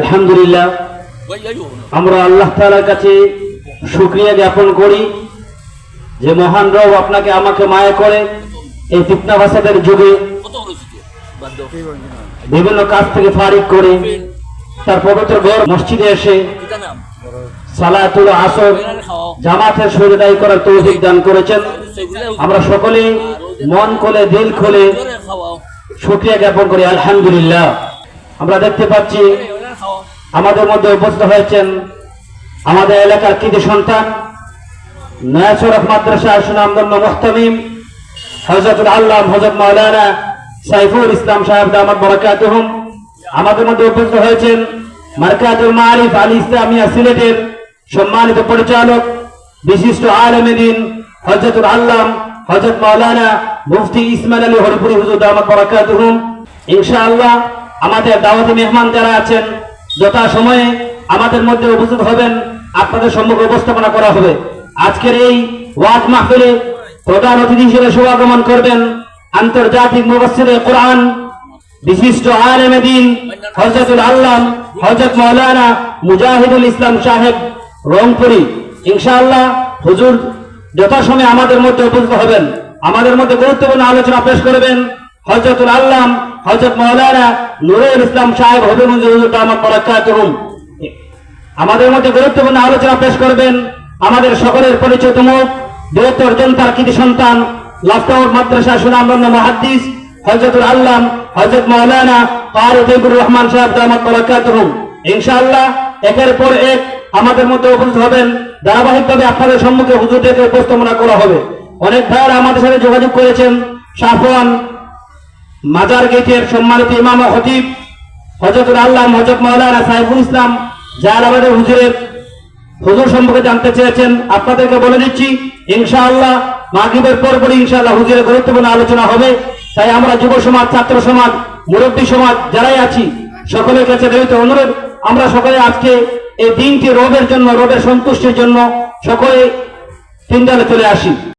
আলহামদুলিল্লাহ। আমরা আল্লাহ তাআলার কাছে শুক্রিয়া জ্ঞাপন করি যে মহান রব আপনাকে আমাকে মায়া করে এই ফিতনা ফাসাদের যুগে বিভিন্ন কাজ থেকে ফারিক করে তার পবিত্র ঘর মসজিদে এসে সালাতুল আসর জামাতের সহিদাই করার তৌফিক দান করেছেন। আমরা সকলে মন খোলে, দিল খোলে শুক্রিয়া জ্ঞাপন করি। আলহামদুলিল্লাহ। আমরা দেখতে পাচ্ছি আমাদের মধ্যে উপস্থিত হয়েছেন আমাদের এলাকার কৃতি সন্তান নয়াসরফ মাদ্রাসা সুনামদন্য মোহতামিম হজরতুল আল্লাহ হজরত মাওলানা সাইফুল ইসলাম সাহেব দামাত বরাকাতুহুম। আমাদের মধ্যে উপস্থিত হয়েছেন মার্কাতুল মারিফ আলী ইসলামিয়া সিলেটের সম্মানিত পরিচালক, বিশিষ্ট আলমে দিন হজরতুল আল্লাম হজরত মাওলানা মুফতি ইসমাইল আলী হরিপুরি হুজুর দামাত বরাকাতুহুম। ইনশাআল্লাহ আমাদের দাওয়াতি মেহমান যারা আছেন যথা সময়ে আমাদের মধ্যে উপস্থিত হবেন, আপনাদের সম্মুখে উপস্থাপনা করা হবে। আজকের এই ওয়াজ মাহফিলে প্রধান অতিথি হিসেবে শুভাগমন করবেন আন্তর্জাতিক মুবাসসিরে কোরআন, বিশিষ্ট আলেম দিন, হযরতুল আল্লাহ হযরত মাওলানা মুজাহিদুল ইসলাম সাহেব রংপুরি। ইনশাআল্লাহ হুজুর যথাসময়ে আমাদের মধ্যে উপস্থিত হবেন। আমাদের মধ্যে গুরুত্বপূর্ণ আলোচনা পেশ করবেন হযরতুল আল্লাহ হযরত মাওলানা নুরুল ইসলাম সাহেব বারাকাতুহুম আমাদের মধ্যে গুরুত্বপূর্ণ আলোচনা পেশ করবেন। আমাদের সকলের পরিচয়তম বৃহত্তর জনতার কৃতি সন্তান, লাফতাউর মাদ্রাসা সুনামরন্ন মহাদ্দিস হজরতুল আল্লাহ হজরত মাওলানা কারি তৈবুর রহমান সাহেব দামাত বারাকাতুহুম ইনশাআল্লাহ একের পর এক আমাদের মধ্যে উপস্থিত হবেন। ধারাবাহিকভাবে আপনাদের সম্মুখে হুজুরদেরকে উপস্থাপনা করা হবে। অনেক ভাইয়ারা আমাদের সাথে যোগাযোগ করেছেন। সাফওয়ান মাজার গেটের সম্মানিত ইমাম ও খতিব হজরতুল আল্লাহ হজরত মাওলানা সাইফুল ইসলাম জালাবাদের হুজুরের হুজুর সম্পর্কে জানতে চেয়েছেন। আপনাদেরকে বলে দিচ্ছি, ইনশাআল্লাহ মাগরিবের পরপরই ইনশাআল্লাহ হুজুরের গুরুত্বপূর্ণ আলোচনা হবে। তাই আমরা যুব সমাজ, ছাত্র সমাজ, মুরব্বী সমাজ যারাই আছি, সকলের কাছে রয়েছে অনুরোধ, আমরা সকলে আজকে এই দিনটি রোদের জন্য, রবের সন্তুষ্টির জন্য সকলে তিনদালে চলে আসি।